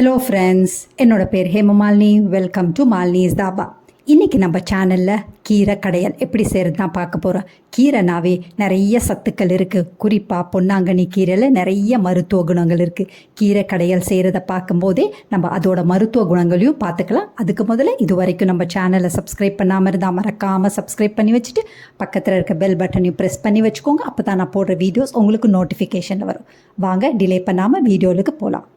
Hello friends என்னோட பேர் Hemamalini. Welcome to Malini's dhaba இன்றைக்கி நம்ம சேனலில் கீரை கடையல் எப்படி செய்கிறது தான் பார்க்க போகிறோம் கீரைனாவே நிறைய சத்துக்கள் இருக்குது குறிப்பாக பொன்னாங்கண்ணி கீரையில் நிறைய மருத்துவ குணங்கள் இருக்குது கீரை கடையல் செய்கிறத பார்க்கும்போதே நம்ம அதோட மருத்துவ குணங்களையும் பார்த்துக்கலாம். அதுக்கு முதல்ல இது வரைக்கும் நம்ம சேனலை சப்ஸ்கிரைப் பண்ணாமல் இருந்தால் மறக்காமல் சப்ஸ்கிரைப் பண்ணி வச்சுட்டு பக்கத்தில் இருக்க பெல் பட்டனையும் ப்ரெஸ் பண்ணி வச்சுக்கோங்க. அப்போ தான் நான் போடுற வீடியோஸ் உங்களுக்கு நோட்டிஃபிகேஷன் வரும். வாங்க டிலே பண்ணாமல் வீடியோவுக்கு போகலாம்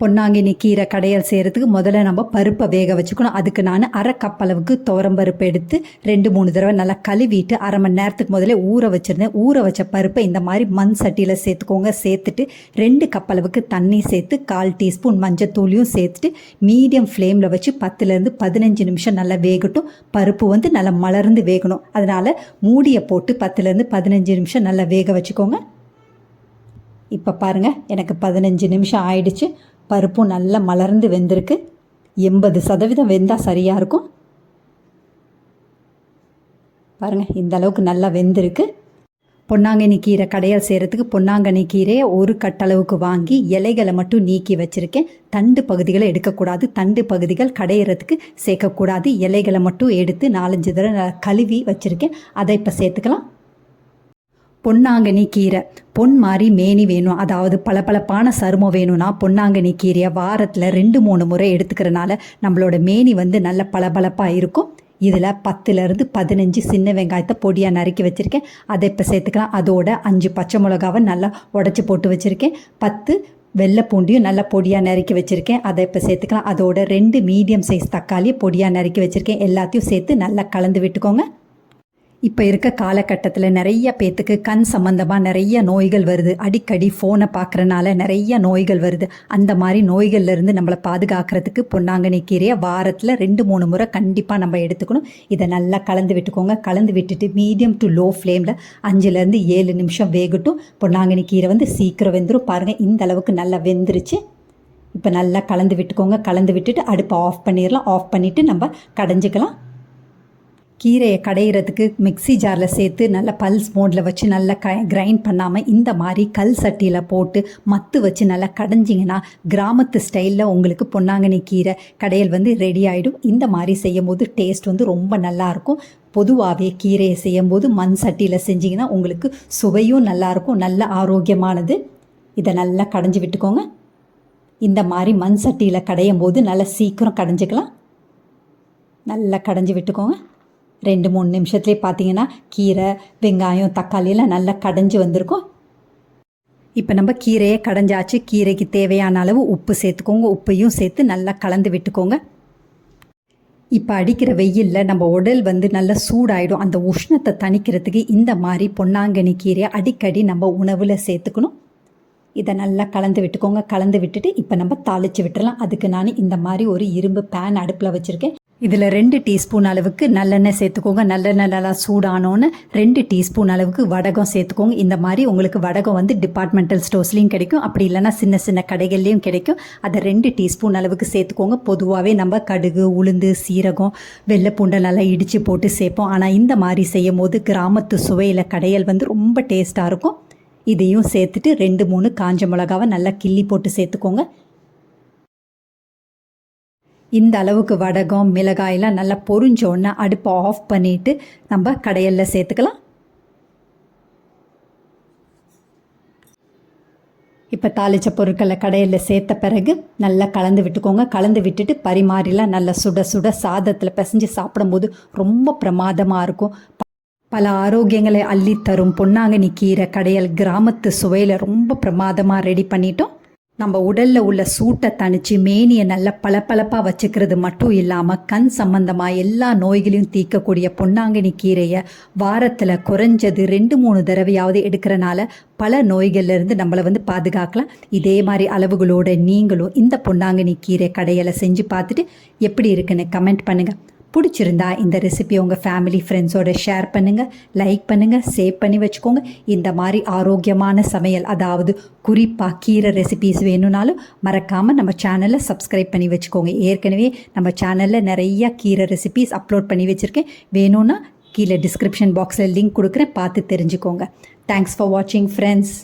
பொன்னாங்கினி கீரை கடையல் செய்கிறதுக்கு முதல்ல நம்ம பருப்பை வேக வச்சுக்கணும். அதுக்கு நான் அரை கப் அளவுக்கு துவரம்பருப்பு எடுத்து ரெண்டு மூணு தடவை நல்லா கழுவிட்டு அரை மணி நேரத்துக்கு முதல்ல ஊற வச்சுருந்தேன். ஊற வச்ச பருப்பை இந்த மாதிரி மண் சட்டியில் சேர்த்துக்கோங்க. சேர்த்துட்டு ரெண்டு கப் அளவுக்கு தண்ணி சேர்த்து கால் டீஸ்பூன் மஞ்சத்தூளியும் சேர்த்துட்டு மீடியம் ஃப்ளேமில் வச்சு பத்துலேருந்து பதினஞ்சு நிமிஷம் நல்லா வேகட்டும். பருப்பு வந்து நல்லா மலர்ந்து வேகணும். அதனால் மூடியை போட்டு பத்துலேருந்து பதினஞ்சு நிமிஷம் நல்லா வேக வச்சுக்கோங்க. இப்போ பாருங்கள் எனக்கு பதினஞ்சு நிமிஷம் ஆயிடுச்சு. பருப்பும் நல்லா மலர்ந்து வெந்திருக்கு. எண்பது சதவீதம் வெந்தால் சரியாக இருக்கும். பாருங்கள் இந்த அளவுக்கு நல்லா வெந்திருக்கு. பொன்னாங்கண்ணி கீரை கடையால் செய்கிறதுக்கு பொன்னாங்கண்ணி கீரையை ஒரு கட்டளவுக்கு வாங்கி இலைகளை மட்டும் நீக்கி வச்சுருக்கேன். தண்டு பகுதிகளை எடுக்கக்கூடாது. தண்டு பகுதிகள் கடையிறதுக்கு சேர்க்கக்கூடாது. இலைகளை மட்டும் எடுத்து நாலஞ்சு தடவை கழுவி வச்சுருக்கேன். அதை இப்போ சேர்த்துக்கலாம். பொன்னாங்கனி கீரை. பொன் மாதிரி மேனி வேணும். அதாவது பளபளப்பான சருமம் வேணும்னா பொன்னாங்கண்ணி கீரையை வாரத்தில் ரெண்டு மூணு முறை எடுத்துக்கிறனால நம்மளோட மேனி வந்து நல்ல பளபளப்பாக இருக்கும். இதில் பத்துலேருந்து பதினஞ்சு சின்ன வெங்காயத்தை பொடியாக நறுக்கி வச்சுருக்கேன். அதை இப்போ சேர்த்துக்கலாம். அதோட அஞ்சு பச்சை மிளகாவை நல்லா உடச்சி போட்டு வச்சுருக்கேன். பத்து வெள்ளை பூண்டியும் நல்லா பொடியாக நறுக்கி வச்சுருக்கேன். அதை இப்போ சேர்த்துக்கலாம். அதோட ரெண்டு மீடியம் சைஸ் தக்காளியை பொடியாக நறுக்கி வச்சுருக்கேன். எல்லாத்தையும் சேர்த்து நல்லா கலந்து விட்டுக்கோங்க. இப்போ இருக்க காலகட்டத்தில் நிறைய பேத்துக்கு கண் சம்மந்தமாக நிறைய நோய்கள் வருது. அடிக்கடி ஃபோனை பார்க்குறனால நிறைய நோய்கள் வருது. அந்த மாதிரி நோய்கள்லேருந்து நம்மளை பாதுகாக்கிறதுக்கு பொன்னாங்கண்ணி கீரையை வாரத்தில் ரெண்டு மூணு முறை கண்டிப்பாக நம்ம எடுத்துக்கணும். இதை நல்லா கலந்து விட்டுக்கோங்க. கலந்து விட்டுட்டு மீடியம் டு லோ ஃப்ளேமில் அஞ்சுலேருந்து ஏழு நிமிஷம் வேகட்டும். பொன்னாங்கண்ணி கீரை வந்து சீக்கிரம் வெந்துடும் பாருங்கள் இந்த அளவுக்கு நல்லா வெந்துருச்சு. இப்போ நல்லா கலந்து விட்டுக்கோங்க. கலந்து விட்டுட்டு அடுப்பை ஆஃப் பண்ணிடலாம். ஆஃப் பண்ணிவிட்டு நம்ம கடைஞ்சிக்கலாம். கீரையை கடையிறதுக்கு மிக்சி ஜாரில் சேர்த்து நல்லா பல்ஸ் மோடில் வச்சு நல்லா க கிரைண்ட் பண்ணாமல் இந்த மாதிரி கல் சட்டியில் போட்டு மத்து வச்சு நல்லா கடைஞ்சிங்கன்னா கிராமத்து ஸ்டைலில் உங்களுக்கு பொன்னாங்கண்ணி கீரை கடையில் வந்து ரெடி ஆகிடும் இந்த மாதிரி செய்யும் போது டேஸ்ட் வந்து ரொம்ப நல்லாயிருக்கும். பொதுவாகவே கீரையை செய்யும்போது மண் சட்டியில் செஞ்சிங்கன்னா உங்களுக்கு சுவையும் நல்லாயிருக்கும். நல்ல ஆரோக்கியமானது. இதை நல்லா கடைஞ்சி விட்டுக்கோங்க. இந்த மாதிரி மண் சட்டியில் கடையும் போது நல்லா சீக்கிரம் கடைஞ்சிக்கலாம். நல்லா கடைஞ்சி விட்டுக்கோங்க. ரெண்டு மூணு நிமிஷத்துலேயே பார்த்தீங்கன்னா கீரை வெங்காயம் தக்காளியெல்லாம் நல்லா கடைஞ்சி வந்திருக்கும். இப்போ நம்ம கீரையை கடைஞ்சாச்சு. கீரைக்கு தேவையான அளவு உப்பு சேர்த்துக்கோங்க. உப்பையும் சேர்த்து நல்லா கலந்து விட்டுக்கோங்க. இப்போ அடிக்கிற வெயிலில் நம்ம உடல் வந்து நல்லா சூடாயிடும். அந்த உஷ்ணத்தை தணிக்கிறதுக்கு இந்த மாதிரி பொன்னாங்கனி கீரையை அடிக்கடி நம்ம உணவில் சேர்த்துக்கணும். இதை நல்லா கலந்து விட்டுக்கோங்க. கலந்து விட்டுட்டு இப்போ நம்ம தாளித்து விட்டுறலாம். அதுக்கு நான் இந்த மாதிரி ஒரு இரும்பு பேன் அடுப்பில் வச்சுருக்கேன். இதில் ரெண்டு டீஸ்பூன் அளவுக்கு நல்லெண்ணெய் சேர்த்துக்கோங்க. நல்லெண்ணெய் நல்லா சூடானோன்னு ரெண்டு டீஸ்பூன் அளவுக்கு வடகம் சேர்த்துக்கோங்க. இந்த மாதிரி உங்களுக்கு வடகம் வந்து டிபார்ட்மெண்டல் ஸ்டோர்ஸ்லேயும் கிடைக்கும். அப்படி இல்லைன்னா சின்ன சின்ன கடைகள்லேயும் கிடைக்கும். அதை ரெண்டு டீஸ்பூன் அளவுக்கு சேர்த்துக்கோங்க. பொதுவாகவே நம்ம கடுகு உளுந்து சீரகம் வெள்ளைப்பூண்டை நல்லா இடித்து போட்டு சேர்ப்போம். ஆனால் இந்த மாதிரி செய்யும் போது கிராமத்து சுவையில் கடையல் வந்து ரொம்ப டேஸ்ட்டாக இருக்கும். இதையும் சேர்த்துட்டு ரெண்டு மூணு காஞ்ச மிளகாவை நல்லா கிள்ளி போட்டு சேர்த்துக்கோங்க. இந்த அளவுக்கு வடகம் மிளகாயெல்லாம் நல்லா பொறிஞ்சோடனே அடுப்பை ஆஃப் பண்ணிவிட்டு நம்ம கடையலில் சேர்த்துக்கலாம். இப்போ தாளித்த பொருட்களை கடையில் சேர்த்த பிறகு நல்லா கலந்து விட்டுக்கோங்க. கலந்து விட்டுட்டு பரிமாறிலாம் நல்லா சுட சுட சாதத்தில் பிசைஞ்சு சாப்பிடும்போது ரொம்ப பிரமாதமாக இருக்கும். பல ஆரோக்கியங்களை அள்ளித்தரும். பொன்னாங்கண்ணி கீரை கடையல் கிராமத்து சுவையில் ரொம்ப பிரமாதமாக ரெடி பண்ணிட்டோம். நம்ம உடலில் உள்ள சூட்டை தணிச்சு மேனியை நல்ல பளபளப்பாக வச்சுக்கிறது மட்டும் இல்லாமல் கண் சம்பந்தமாக எல்லா நோய்களையும் தீர்க்கக்கூடிய பொன்னாங்கனி கீரையை வாரத்தில் குறைஞ்சது ரெண்டு மூணு தடவையாவது எடுக்கிறனால பல நோய்கள்லேருந்து நம்மளை வந்து பாதுகாக்கலாம். இதே மாதிரி அளவுகளோட நீங்களும் இந்த பொன்னாங்கனி கீரை கடையில் செஞ்சு பார்த்துட்டு எப்படி இருக்குன்னு கமெண்ட் பண்ணுங்கள் பிடிச்சிருந்தா இந்த ரெசிபியை உங்கள் ஃபேமிலி ஃப்ரெண்ட்ஸோட ஷேர் பண்ணுங்கள் லைக் பண்ணுங்கள் சேவ் பண்ணி வச்சுக்கோங்க. இந்த மாதிரி ஆரோக்கியமான சமையல் அதாவது குறிப்பாக கீரை ரெசிபிஸ் வேணும்னாலும் மறக்காமல் நம்ம சேனலை சப்ஸ்கிரைப் பண்ணி வச்சுக்கோங்க. ஏற்கனவே நம்ம சேனலில் நிறைய கீரை ரெசிபிஸ் அப்லோட் பண்ணி வச்சுருக்கேன். வேணும்னா கீழே டிஸ்கிரிப்ஷன் பாக்ஸில் லிங்க் கொடுக்குறேன் பார்த்து தெரிஞ்சுக்கோங்க. தேங்க்ஸ் ஃபார் வாட்சிங் ஃப்ரெண்ட்ஸ்